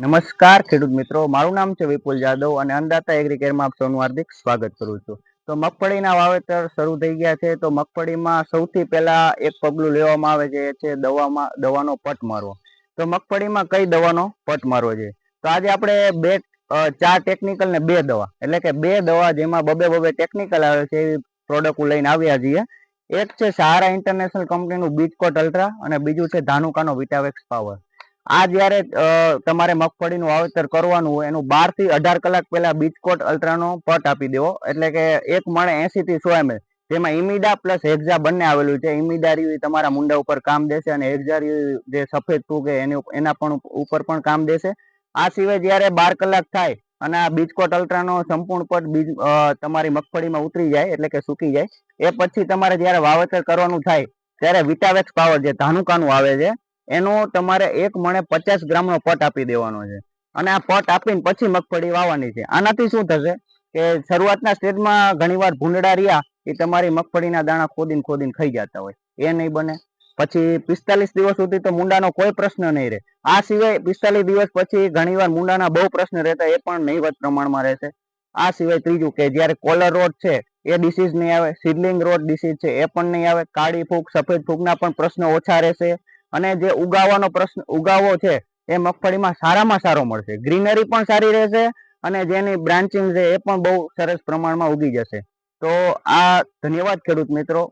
નમસ્કાર, ખેડૂત મિત્રો. મારું નામ છે વિપુલ જાદવ અને અંદાતા એગ્રીકેરમાં આપ સૌનું હાર્દિક સ્વાગત કરું છું. તો મગફળીના વાવેતર શરૂ થઈ ગયા છે. તો મગફળીમાં સૌથી પહેલા એક પગલું લેવામાં આવે છે, એ છે દવામાં, દવાનો પટ મારવો. તો મગફળીમાં કઈ દવાનો પટ મારવો છે? તો આજે આપણે બે ચાર ટેકનિકલ ને બે દવા. એટલે કે બે દવા જેમાં બબે બબે ટેકનિકલ આવે છે, એવી પ્રોડક્ટ લઈને આવ્યા છીએ. એક છે સહારા ઇન્ટરનેશનલ કંપનીનું બીચકોટ અલ્ટ્રા અને બીજું છે ધાનુકાનો વિટાવેક્સ પાવર આ જ્યારે તમારે મગફળીનું વાવેતર કરવાનું હોય, એનું બારથી અઢાર કલાક પહેલા બીચકોટ અલ્ટ્રાનો પટ આપી દેવો. એટલે કે એક મણે એસી થી સો એમએલ. જેમાં ઇમિડા પ્લસ હેક્ઝા બંને આવેલું છે. ઇમિડા રહ્યું તમારા મુંડા ઉપર કામ દેશે અને હેક્ઝા જે સફેદ ફૂગ એની એના પણ ઉપર પણ કામ દેશે. આ સિવાય જ્યારે બાર કલાક થાય અને આ બીચકોટ અલ્ટ્રાનો સંપૂર્ણ પટ બીજ તમારી મગફળીમાં ઉતરી જાય, એટલે કે સૂકી જાય, એ પછી તમારે જ્યારે વાવેતર કરવાનું થાય, ત્યારે વિટાવેક્સ પાવર જે ધાનુકાનું આવે છે એનો તમારે એક મણે પચાસ ગ્રામનો પટ આપી દેવાનો છે. અને આ પટ આપીને પછી મગફળી વાવવાની છે. આનાથી શું થશે કે શરૂઆતના સ્ટેજમાં ઘણીવાર ભૂંડડા રહ્યા એ તમારી મગફળીના દાણા ખોદીને ખોદીને ખાઈ જતા હોય. એ નહીં બને. પછી પિસ્તાલીસ દિવસ સુધી તો મુંડાનો કોઈ પ્રશ્ન નહીં રહે. આ સિવાય પિસ્તાલીસ દિવસ પછી ઘણીવાર મુંડાના બહુ પ્રશ્ન રહેતા એ પણ નહીવત પ્રમાણમાં રહેશે. આ સિવાય ત્રીજું કે જ્યારે કોલર રોડ છે, એ ડિસીઝ નહીં આવે. સિડલિંગ રોડ ડિસીઝ છે, એ પણ નહીં આવે. કાળી ફૂગ, સફેદ ફૂગના પણ પ્રશ્ન ઓછા રહેશે. અને જે ઉગાવાનો પ્રશ્ન, ઉગાવો છે, એ મગફળીમાં સારામાં સારો મળશે. ગ્રીનરી પણ સારી રહેશે અને જેની બ્રાન્ચિંગ છે એ પણ બહુ સરસ પ્રમાણમાં ઉગી જશે. તો આ ધન્યવાદ ખેડૂત મિત્રો.